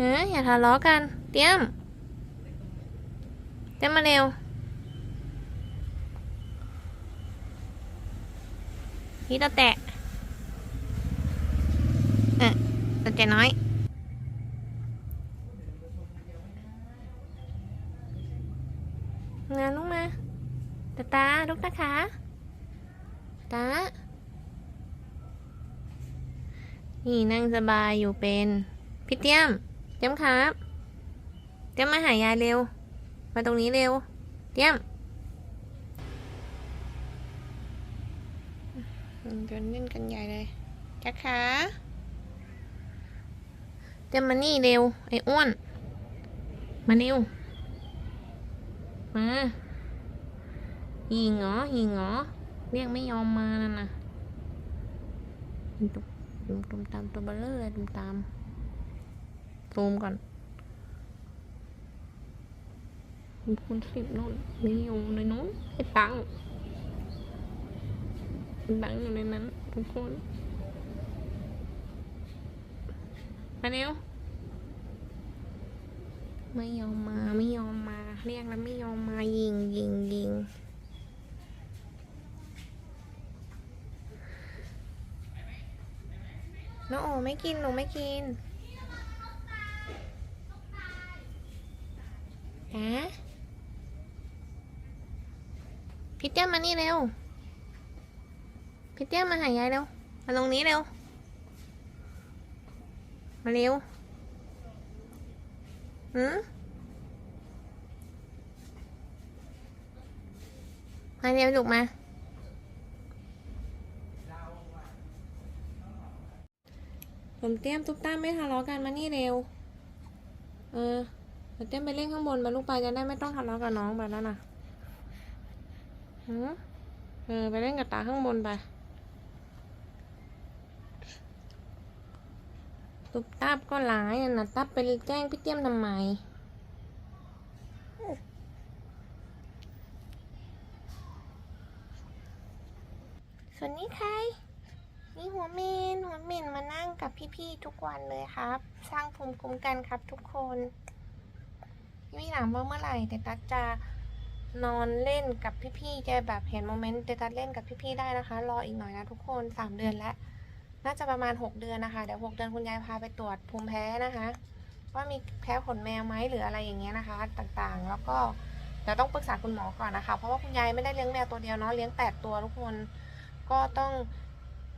ฮะอย่าทะเลาะกัน เตรียม เตรียมมาเร็วนี่ตาแตะเออตาแตะน้อยงานลูกมาตาตาลูกตาขาตานี่นั่งสบายอยู่เป็น พี่เตี้ยม เตี้ยมครับ เตี้ยมมาหายายเร็ว มาตรงนี้เร็ว เตี้ยมอืมเดินเล่นกันใหญ่เลยจ้าขาเตี้ยมมานี่เร็ว ไอ้อ้วน มาเร็ว มายิงเหรอยิงเหรอเรียกไม่ยอมมานั่นน่ะตุมตุมตุมตามตัวเบลเลอร์เลยตุมตาม ซูมก่อนมีคุณสิบนู่นมีอยู่ในนู้นไอ้ตังตังอยู่ในนั้นทุกคนมาเร็วไม่ยอมมาไม่ยอมมา เรียกแล้วไม่ยอมมายิงยิงยิงน้องโอไม่กินหนูไม่กิน ฮะพี่เตี้ยมานี่เร็วพี่เตี้ยมาหายายเร็ว มาตรงนี้เร็ว มาเร็วหืมมาเร็วลูกมา ผมเตรียมตุ๊กตาไม่ทะเลาะกันมานี่เร็ว เออ ดี๋ยวเตรียไปเล่นข้างบนไปลูกไปจะได้ไม่ต้องทะเลาะกับน้องไปแล้วนะหืมเออไปเล่นกับตาข้างบนไปตุ๊กตาก็ร้ายนะตับไปแจ้งพี่เตรียมทำไมส่วนนี้ใคร นี่หัวเมนหัวเมนมานั่งกับพี่ๆทุกวันเลยครับ สร้างภูมิคุ้มกันครับทุกคน พี่ถามว่าเมื่อไหร่เตตัสจะนอนเล่นกับพี่ๆจะแบบเห็นโมเมนต์เตตัสเล่นกับพี่ๆได้นะคะ รออีกหน่อยนะทุกคนสามเดือนแล้ว น่าจะประมาณ6เดือนนะคะเดี๋ยว6เดือนคุณยายพาไปตรวจภูมิแพ้นะคะ ว่ามีแพ้ขนแมวไหมหรืออะไรอย่างเงี้ยนะคะ ต่างๆ แล้วก็เดี๋ยวต้องปรึกษาคุณหมอก่อนนะคะ เพราะว่าคุณยายไม่ได้เลี้ยงแมวตัวเดียวเนาะเลี้ยงแปดตัวทุกคนก็ต้อง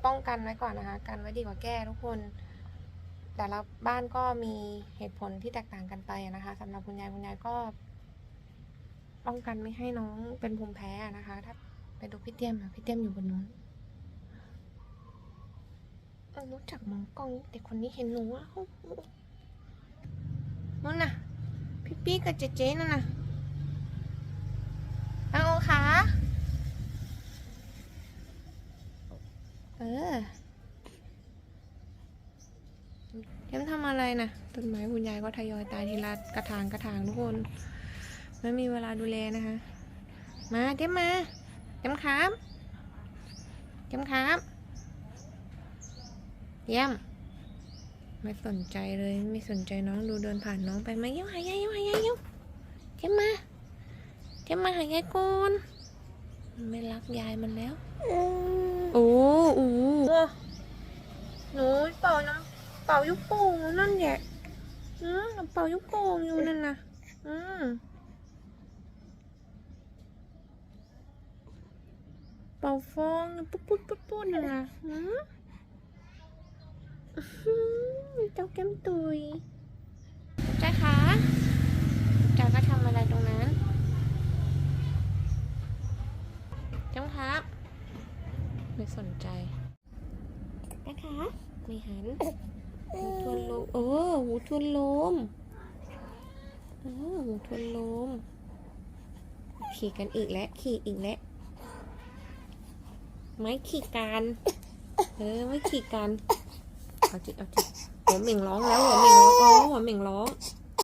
ป้องกันไว้ก่อนนะคะ กันไว้ดีกว่าแก้ทุกคน แต่ละบ้านก็มีเหตุผลที่แตกต่างกันไปนะคะสำหรับคุณยายคุณยายก็ ป้องกันไม่ให้น้องเป็นภูมิแพ้นะคะ ถ้าไปดูพี่เตี้ยมพี่เตี้ยมอยู่บนนู้นรู้จักมองกล้องเด็กคนนี้เห็นหนูแล้วนู่นน่ะ พี่ปี้กับเจเจนั่นน่ะเอาขาเออ เทมทำอะไรนะต้นไม้คุณยายก็ทยอยตายทีละกระถางกระถางทุกคนไม่มีเวลาดูแลนะคะ มาเทมมาเทมครับเทมครับเยี่ยมไม่สนใจเลยไม่สนใจน้องดูเดินผ่านน้องไปมาเยี่ยวหายายเยี่ยวหายายเยี่ยวเทมมาเทมมาหายายก่อนมันไม่รักยายมันแล้วโอ้โอ้หนูเป่าน้ำเป่ายุกโป่งนั่นแหละอืมเป่ายุกโป่งอยู่นั่นน่ะอืมเป่าฟองปุ๊บปุ๊บปุ๊บปุ๊บนั่นน่ะอืมอื้อหือเจ้าแก้มตุยจ้าคะจ้าก็ทำอะไรตรงนั้นจ้าครับ ไม่สนใจนะคะไม่หันหูทวนลมเออหู ทวนลมเออหูทวนลม ขี่กันอีกแล้ว ขี่อีกแล้ว ไม่ขี่กัน เออ ไม่ขี่กัน เอาจิเอาจิหัวเหม่งร้องแล้วหัวเหม่งร้องอ๋อหัวเหม่งร้อง